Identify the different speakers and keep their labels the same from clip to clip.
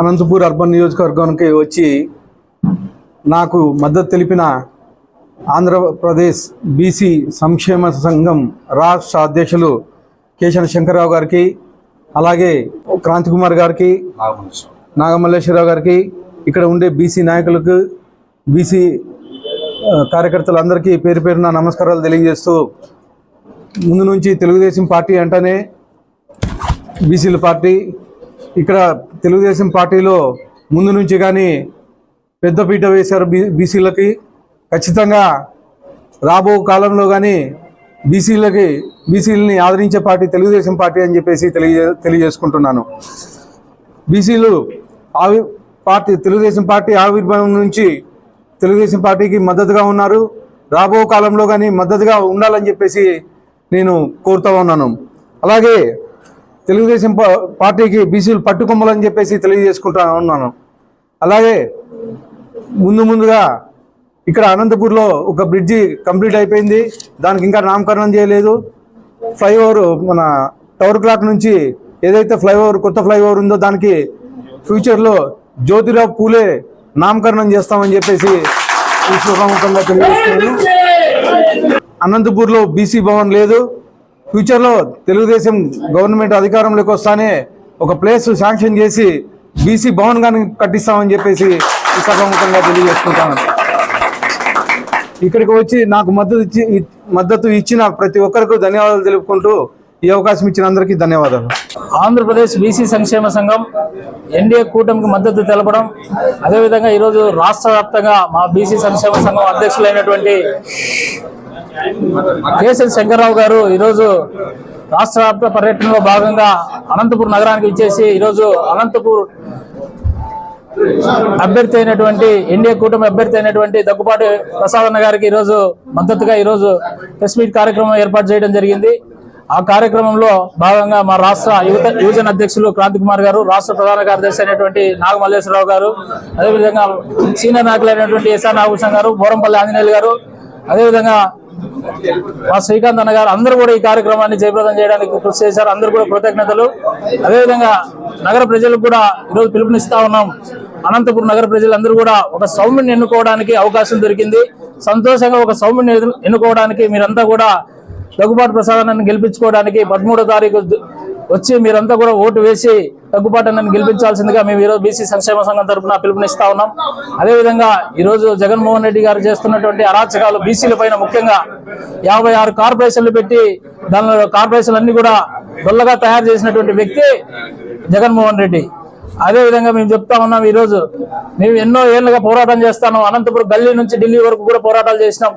Speaker 1: Anantapur urban నియోజకవర్గానికి వచ్చి నాకు మద్దతు తెలిపిన ఆంధ్రప్రదేశ్ బీసీ సంక్షేమ సంఘం రాష్ట్ర అధ్యక్షులు కేశన శంకర్రావు గారికి అలాగే క్రాంతి కుమార్ గారికి నాగమల్లేశ్వరరావు గారికి ఇక్కడ ఉండే బీసీ నాయకులకు బీసీ కార్యకర్తలందరికీ పేరు పేరున నమస్కారాలు తెలియజేస్తూ ముందు నుంచి తెలుగుదేశం పార్టీ అంటేనే బీసీల పార్టీ ఇక్కడ తెలుగుదేశం పార్టీలో ముందు నుంచి కానీ పెద్దపీట వేశారు బీ బీసీలకి. ఖచ్చితంగా రాబో కాలంలో కానీ బీసీలకి బీసీలని ఆదరించే పార్టీ తెలుగుదేశం పార్టీ అని చెప్పేసి తెలియజే తెలియజేసుకుంటున్నాను. బీసీలు ఆవి పార్టీ తెలుగుదేశం పార్టీ ఆవిర్భావం నుంచి తెలుగుదేశం పార్టీకి మద్దతుగా ఉన్నారు. రాబో కాలంలో కానీ మద్దతుగా ఉండాలని చెప్పేసి నేను కోరుతా ఉన్నాను. అలాగే తెలుగుదేశం పార్టీకి బీసీలు పట్టుకొమ్మలని చెప్పేసి తెలియజేసుకుంటా ఉన్నాను. అలాగే ముందు ముందుగా ఇక్కడ అనంతపూర్లో ఒక బ్రిడ్జి కంప్లీట్ అయిపోయింది. దానికి ఇంకా నామకరణం చేయలేదు. ఫ్లైఓవర్ మన టవర్ క్లాక్ నుంచి ఏదైతే ఫ్లైఓవర్ కొత్త ఫ్లైఓవర్ ఉందో దానికి ఫ్యూచర్లో జ్యోతిరావు పూలే నామకరణం చేస్తామని చెప్పేసి ఈ శుభముఖంగా తెలియజేస్తున్నాను. అనంతపూర్లో బీసీ భవన్ లేదు. ఫ్యూచర్లో తెలుగుదేశం గవర్నమెంట్ అధికారంలోకి వస్తానే ఒక ప్లేస్ శాంక్షన్ చేసి బీసీ భవన్ కానీ కట్టిస్తామని చెప్పేసి ఈ సభాముఖంగా తెలియజేసుకుంటాను. ఇక్కడికి వచ్చి నాకు మద్దతు ఇచ్చి మద్దతు ఇచ్చిన ప్రతి ఒక్కరికి ధన్యవాదాలు తెలుపుకుంటూ ఈ అవకాశం ఇచ్చిన అందరికీ ధన్యవాదాలు.
Speaker 2: ఆంధ్రప్రదేశ్ బీసీ సంక్షేమ సంఘం ఎన్డీఏ కూటమికి మద్దతు తెలపడం అదేవిధంగా ఈరోజు రాష్ట్ర వ్యాప్తంగా మా బీసీ సంక్షేమ సంఘం అధ్యక్షులైనటువంటి కేసరి శంకర్రావు గారు ఈరోజు రాష్ట్ర వ్యాప్త పర్యటనలో భాగంగా అనంతపూర్ నగరానికి ఇచ్చేసి ఈరోజు అనంతపూర్ అభ్యర్థి అయినటువంటి ఎన్డీఏ కూటమి అభ్యర్థి అయినటువంటి దగ్గుపాటి ప్రసాదన్న గారికి ఈరోజు మద్దతుగా ఈరోజు ప్రెస్ మీట్ కార్యక్రమం ఏర్పాటు చేయడం జరిగింది. ఆ కార్యక్రమంలో భాగంగా మా రాష్ట్ర యువత యువజన అధ్యక్షులు క్రాంతి కుమార్ గారు రాష్ట్ర ప్రధాన కార్యదర్శి అయినటువంటి నాగమల్లేశ్వరరావు గారు అదేవిధంగా సీనియర్ నాయకులైనటువంటి ఎస్ఆర్ నాగభూషణ్ గారు బోరంపల్లి ఆంజనేయులు గారు అదేవిధంగా మా శ్రీకాంత్ అన్న గారు అందరూ కూడా ఈ కార్యక్రమాన్ని జయప్రదం చేయడానికి కృషి చేశారు. అందరూ కూడా కృతజ్ఞతలు. అదేవిధంగా నగర ప్రజలకు కూడా ఈరోజు పిలుపునిస్తా ఉన్నాం. అనంతపురం నగర ప్రజలందరూ కూడా ఒక సౌమ్యుని ఎన్నుకోవడానికి అవకాశం దొరికింది. సంతోషంగా ఒక సౌమ్యుని ఎన్నుకోవడానికి మీరంతా కూడా దగ్గుబాటు ప్రసాదాన్ని గెలిపించుకోవడానికి పదమూడో తారీఖు వచ్చి మీరంతా కూడా ఓటు వేసి దగ్గుబాటు గెలిపించాల్సిందిగా మేము ఈరోజు బీసీ సంక్షేమ సంఘం తరఫున పిలుపునిస్తా ఉన్నాం. అదేవిధంగా ఈరోజు జగన్మోహన్ రెడ్డి గారు చేస్తున్నటువంటి అరాచకాలు బీసీల పైన ముఖ్యంగా యాభై ఆరు కార్పొరేషన్లు పెట్టి దానిలో కార్పొరేషన్లు అన్ని కూడా దొల్లగా తయారు చేసినటువంటి వ్యక్తి జగన్మోహన్ రెడ్డి. అదేవిధంగా మేము చెప్తా ఉన్నాం ఈరోజు మేము ఎన్నో ఏళ్ళుగా పోరాటం చేస్తాను. అనంతపురం గల్లీ నుంచి ఢిల్లీ వరకు కూడా పోరాటాలు చేసినాం.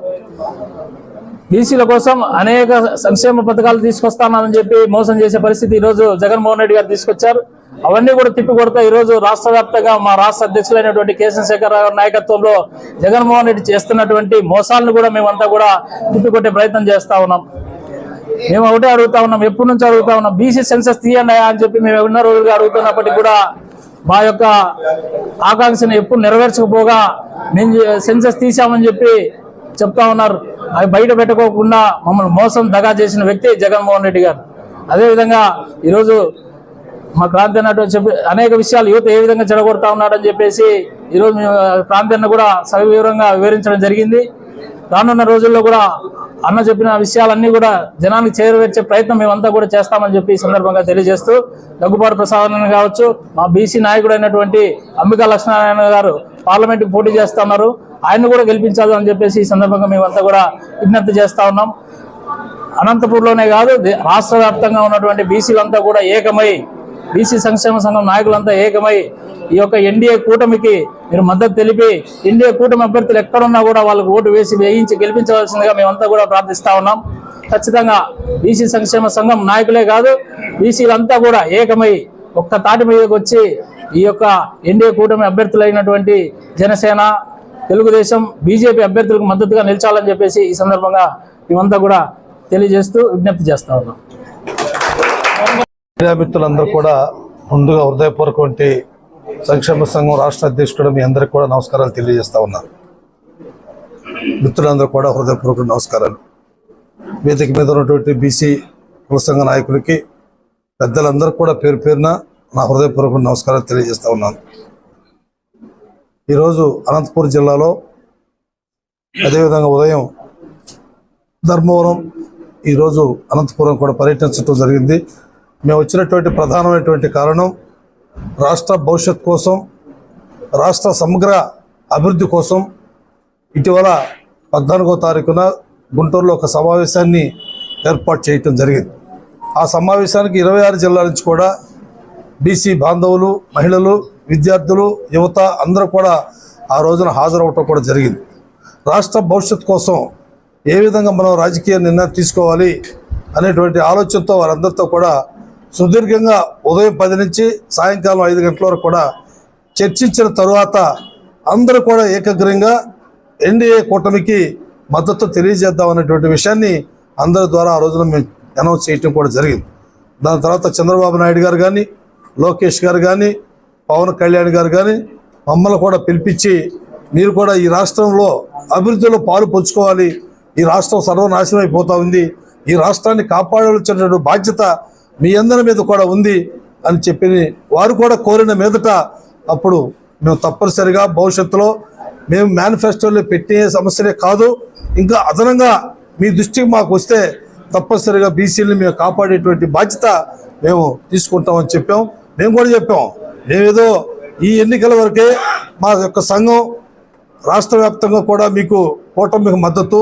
Speaker 2: బీసీల కోసం అనేక సంక్షేమ పథకాలు తీసుకొస్తానని చెప్పి మోసం చేసే పరిస్థితి ఈ రోజు జగన్మోహన్ రెడ్డి గారు తీసుకొచ్చారు. అవన్నీ కూడా తిప్పి కొడతా ఈ రాష్ట్ర వ్యాప్తంగా మా రాష్ట్ర అధ్యక్షులైనటువంటి కేసీ శేఖర్ రావు నాయకత్వంలో జగన్మోహన్ రెడ్డి చేస్తున్నటువంటి మోసాలను కూడా మేమంతా కూడా తిప్పికొట్టే ప్రయత్నం చేస్తా ఉన్నాం. మేము ఒకటే అడుగుతా ఉన్నాం ఎప్పటి నుంచి అడుగుతా ఉన్నాం బీసీ సెన్సెస్ తీయండి అని చెప్పి మేము ఎన్నో రోజులుగా అడుగుతున్నప్పటికీ కూడా మా యొక్క ఆకాంక్షను ఎప్పుడు నెరవేర్చకపోగా మేము సెన్సస్ తీసామని చెప్పి చెప్తా ఉన్నారు. అవి బయట పెట్టుకోకుండా మమ్మల్ని మోసం దగా చేసిన వ్యక్తి జగన్మోహన్ రెడ్డి గారు. అదేవిధంగా ఈరోజు మా ప్రాంతీయ అన్నట్టు చెప్పి అనేక విషయాలు యువత ఏ విధంగా చెడగొడతా ఉన్నాడని చెప్పేసి ఈరోజు మేము క్రాంతి కూడా సవివరంగా వివరించడం జరిగింది. రానున్న రోజుల్లో కూడా అన్న చెప్పిన విషయాలన్నీ కూడా జనానికి చేరవేర్చే ప్రయత్నం మేమంతా కూడా చేస్తామని చెప్పి సందర్భంగా తెలియజేస్తూ దగ్గుబాటు ప్రసాద్ కావచ్చు మా బీసీ నాయకుడు అయినటువంటి అంబికా లక్ష్మీనారాయణ గారు పార్లమెంట్కి పోటీ చేస్తున్నారు ఆయన కూడా గెలిపించాలి అని చెప్పేసి ఈ సందర్భంగా మేమంతా కూడా విజ్ఞప్తి చేస్తా ఉన్నాం. అనంతపూర్లోనే కాదు రాష్ట్ర వ్యాప్తంగా ఉన్నటువంటి బీసీలంతా కూడా ఏకమై బీసీ సంక్షేమ సంఘం నాయకులంతా ఏకమై ఈ యొక్క ఎన్డీఏ కూటమికి మీరు మద్దతు తెలిపి ఎన్డీఏ కూటమి అభ్యర్థులు ఎక్కడున్నా కూడా వాళ్ళకు ఓటు వేసి వేయించి గెలిపించవలసిందిగా మేమంతా కూడా ప్రార్థిస్తా ఉన్నాం. ఖచ్చితంగా బీసీ సంక్షేమ సంఘం నాయకులే కాదు బీసీలంతా కూడా ఏకమై ఒక్క తాటి మీదకి వచ్చి ఈ యొక్క ఎన్డీఏ కూటమి అభ్యర్థులైనటువంటి జనసేన తెలుగుదేశం బీజేపీ అభ్యర్థులకు మద్దతుగా నిలిచాలని చెప్పేసి ఈ సందర్భంగా మేమంతా కూడా తెలియజేస్తూ విజ్ఞప్తి చేస్తా ఉన్నాం.
Speaker 3: మీడియా కూడా ముందుగా హృదయపూర్వకటువంటి సంక్షేమ సంఘం రాష్ట్ర అధ్యక్షుడు మీ అందరికీ కూడా నమస్కారాలు తెలియజేస్తా ఉన్నాను మిత్రులందరూ కూడా హృదయపూర్వక నమస్కారాలు. వేదిక మీద ఉన్నటువంటి బీసీ కుల సంఘ నాయకులకి పెద్దలందరూ కూడా పేరు పేరున నా హృదయపూర్వక నమస్కారాలు తెలియజేస్తా ఉన్నాను. ఈరోజు అనంతపురం జిల్లాలో అదేవిధంగా ఉదయం ధర్మవరం ఈరోజు అనంతపురం కూడా పర్యటించడం జరిగింది. మేము వచ్చినటువంటి ప్రధానమైనటువంటి కారణం రాష్ట్ర భవిష్యత్ కోసం రాష్ట్ర సమగ్ర అభివృద్ధి కోసం ఇటీవల పద్నాలుగో తారీఖున గుంటూరులో ఒక సమావేశాన్ని ఏర్పాటు చేయటం జరిగింది. ఆ సమావేశానికి ఇరవై ఆరు జిల్లాల నుంచి కూడా బీసీ బాంధవులు మహిళలు విద్యార్థులు యువత అందరూ కూడా ఆ రోజున హాజరవటం కూడా జరిగింది. రాష్ట్ర భవిష్యత్ కోసం ఏ విధంగా మనం రాజకీయ నిర్ణయం తీసుకోవాలి అనేటువంటి ఆలోచనతో వారందరితో కూడా సుదీర్ఘంగా ఉదయం పది నుంచి సాయంకాలం ఐదు గంటల వరకు కూడా చర్చించిన తరువాత అందరూ కూడా ఏకగ్రంగా ఎన్డీఏ కూటమికి మద్దతు తెలియజేద్దాం అనేటువంటి విషయాన్ని అందరి ద్వారా ఆ రోజున మేము అనౌన్స్ చేయటం కూడా జరిగింది. దాని తర్వాత చంద్రబాబు నాయుడు గారు కానీ లోకేష్ గారు కానీ పవన్ కళ్యాణ్ గారు కానీ మమ్మల్ని కూడా పిలిపించి మీరు కూడా ఈ రాష్ట్రంలో అభివృద్ధిలో పాలు పంచుకోవాలి. ఈ రాష్ట్రం సర్వనాశనం అయిపోతూ ఉంది. ఈ రాష్ట్రాన్ని కాపాడవలసినటువంటి బాధ్యత మీ అందరి మీద కూడా ఉంది అని చెప్పి వారు కూడా కోరిన మీదట అప్పుడు మేము తప్పనిసరిగా భవిష్యత్తులో మేము మేనిఫెస్టోలో పెట్టే సమస్యలే కాదు ఇంకా అదనంగా మీ దృష్టికి మాకు వస్తే తప్పనిసరిగా బీసీలను మేము కాపాడేటువంటి బాధ్యత మేము తీసుకుంటామని చెప్పాం. మేము కూడా చెప్పాం. మేమేదో ఈ ఎన్నికల వరకే మా యొక్క సంఘం రాష్ట్ర వ్యాప్తంగా కూడా మీకు కూటమికి మద్దతు.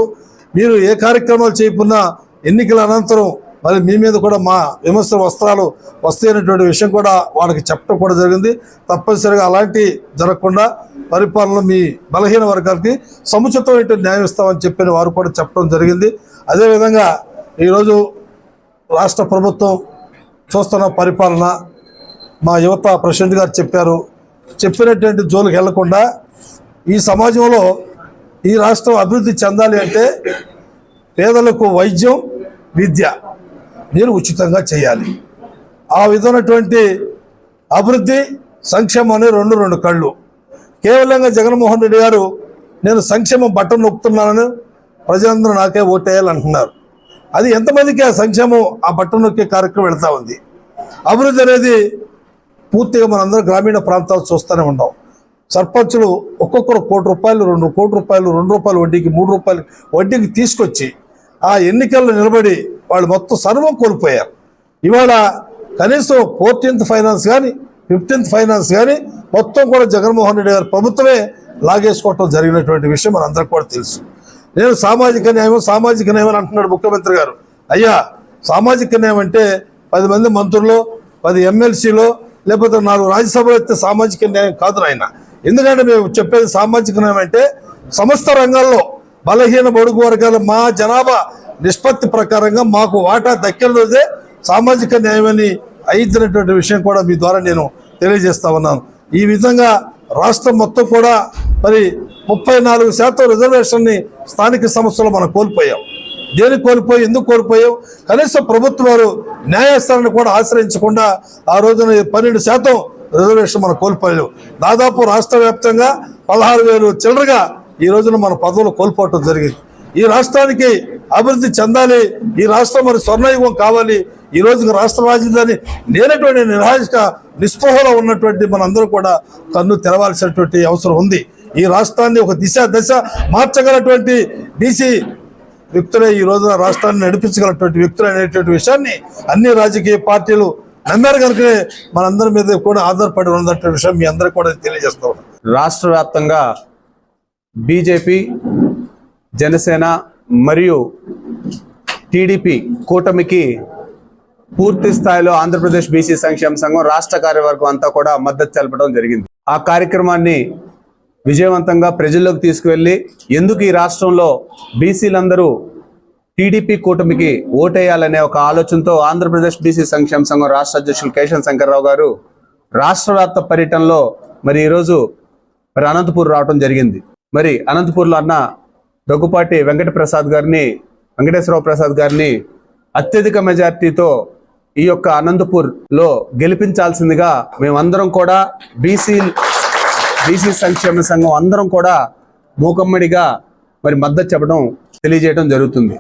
Speaker 3: మీరు ఏ కార్యక్రమాలు చేయకున్నా ఎన్నికల అనంతరం మరి మీ మీద కూడా మా విమర్శ వస్త్రాలు వస్తాయనేటువంటి విషయం కూడా వాళ్ళకి చెప్పడం కూడా జరిగింది. తప్పనిసరిగా అలాంటి జరగకుండా పరిపాలన మీ బలహీన వర్గాలకి సముచితమైన న్యాయం ఇస్తామని చెప్పిన వారు కూడా చెప్పడం జరిగింది. అదేవిధంగా ఈరోజు రాష్ట్ర ప్రభుత్వం చూస్తున్న పరిపాలన మా యువత ప్రెసిడెంట్ గారు చెప్పారు. చెప్పినటువంటి జోలికి వెళ్ళకుండా ఈ సమాజంలో ఈ రాష్ట్రం అభివృద్ధి చెందాలి అంటే పేదలకు వైద్యం విద్య మీరు ఉచితంగా చేయాలి. ఆ విధమైనటువంటి అభివృద్ధి సంక్షేమం అనే రెండు రెండు కళ్ళు. కేవలంగా జగన్మోహన్ రెడ్డి గారు నేను సంక్షేమం బట్టను నొక్కుతున్నానని ప్రజలందరూ నాకే ఓటేయాలంటున్నారు అది ఎంతమందికి ఆ సంక్షేమం ఆ బట్టను నొక్కే కార్యక్రమం వెళ్తూ ఉంది? అభివృద్ధి అనేది పూర్తిగా మనందరం గ్రామీణ ప్రాంతాలు చూస్తూనే ఉన్నాం. సర్పంచులు ఒక్కొక్కరు కోటి రూపాయలు రెండు కోటి రూపాయలు రెండు రూపాయలు వడ్డీకి మూడు రూపాయలు వడ్డీకి తీసుకొచ్చి ఆ ఎన్నికల్లో నిలబడి వాళ్ళు మొత్తం సర్వం కోల్పోయారు. ఇవాళ కనీసం ఫోర్టీన్త్ ఫైనాన్స్ కానీ ఫిఫ్టీన్త్ ఫైనాన్స్ కానీ మొత్తం కూడా జగన్మోహన్ రెడ్డి గారి ప్రభుత్వమే లాగేసుకోవటం జరిగినటువంటి విషయం మనందరికీ కూడా తెలుసు. నేను సామాజిక న్యాయం సామాజిక న్యాయం అని అంటున్నాడు ముఖ్యమంత్రి గారు. అయ్యా సామాజిక న్యాయం అంటే పది మంది మంత్రులు పది ఎమ్మెల్సీలో లేకపోతే నాలుగు రాజ్యసభలో అయితే సామాజిక న్యాయం కాదు నాయన. ఎందుకంటే మేము చెప్పేది సామాజిక న్యాయం అంటే సమస్త రంగాల్లో బలహీన బడుగు వర్గాల మా జనాభా నిష్పత్తి ప్రకారంగా మాకు వాటా దక్కినదే సామాజిక న్యాయమని అయితున్నటువంటి విషయం కూడా మీ ద్వారా నేను తెలియజేస్తా ఉన్నాను. ఈ విధంగా రాష్ట్రం మొత్తం కూడా మరి ముప్పై నాలుగు శాతం రిజర్వేషన్ని స్థానిక సంస్థలు మనం కోల్పోయాం. దేనికి కోల్పోయి ఎందుకు కోల్పోయావు? కనీసం ప్రభుత్వం వారు న్యాయస్థానాన్ని కూడా ఆశ్రయించకుండా ఆ రోజున పన్నెండు శాతం రిజర్వేషన్ మనం కోల్పోయాం దాదాపు రాష్ట్ర వ్యాప్తంగా పదహారు వేలు చిల్లరగా ఈ రోజున మన పదవులు కోల్పోవటం జరిగింది. ఈ రాష్ట్రానికి అభివృద్ధి చెందాలి ఈ రాష్ట్రం మరి స్వర్ణయుగం కావాలి ఈ రోజు రాష్ట్ర రాజధాని లేనటువంటి నిరాశక నిస్పృహలో ఉన్నటువంటి మనందరూ కూడా కన్ను తెరవాల్సినటువంటి అవసరం ఉంది. ఈ రాష్ట్రాన్ని ఒక దిశ దశ మార్చగలటువంటి బీసీ వ్యక్తులే ఈ రోజున రాష్ట్రాన్ని నడిపించగలటువంటి వ్యక్తులు అనేటువంటి విషయాన్ని అన్ని రాజకీయ పార్టీలు నమ్మారు కనుకనే మనందరి మీద కూడా ఆధారపడి ఉన్నటువంటి విషయం మీ అందరికి కూడా తెలియజేస్తా
Speaker 4: రాష్ట్ర వ్యాప్తంగా బీజేపీ జనసేన మరియు టీడీపీ కూటమికి పూర్తి స్థాయిలో ఆంధ్రప్రదేశ్ బీసీ సంక్షేమ సంఘం రాష్ట్ర కార్యవర్గం అంతా కూడా మద్దతు తెలపడం జరిగింది. ఆ కార్యక్రమాన్ని విజయవంతంగా ప్రజల్లోకి తీసుకువెళ్ళి ఎందుకు ఈ రాష్ట్రంలో బీసీలందరూ టీడీపీ కూటమికి ఓటేయాలనే ఒక ఆలోచనతో ఆంధ్రప్రదేశ్ బీసీ సంక్షేమ సంఘం రాష్ట్ర అధ్యక్షులు కేశవ శంకర్రావు గారు రాష్ట్ర వ్యాప్త పర్యటనలో మరి ఈరోజు మరి అనంతపూర్ రావడం జరిగింది. మరి అనంతపూర్లో అన్న దగ్గుపాటి వెంకట ప్రసాద్ గారిని వెంకటేశ్వరరావు ప్రసాద్ గారిని అత్యధిక మెజార్టీతో ఈ యొక్క అనంతపూర్లో గెలిపించాల్సిందిగా మేమందరం కూడా బీసీ బీసీ సంక్షేమ సంఘం అందరం కూడా మూకమ్మడిగా మరి మద్దతు చెప్పడం తెలియజేయడం జరుగుతుంది.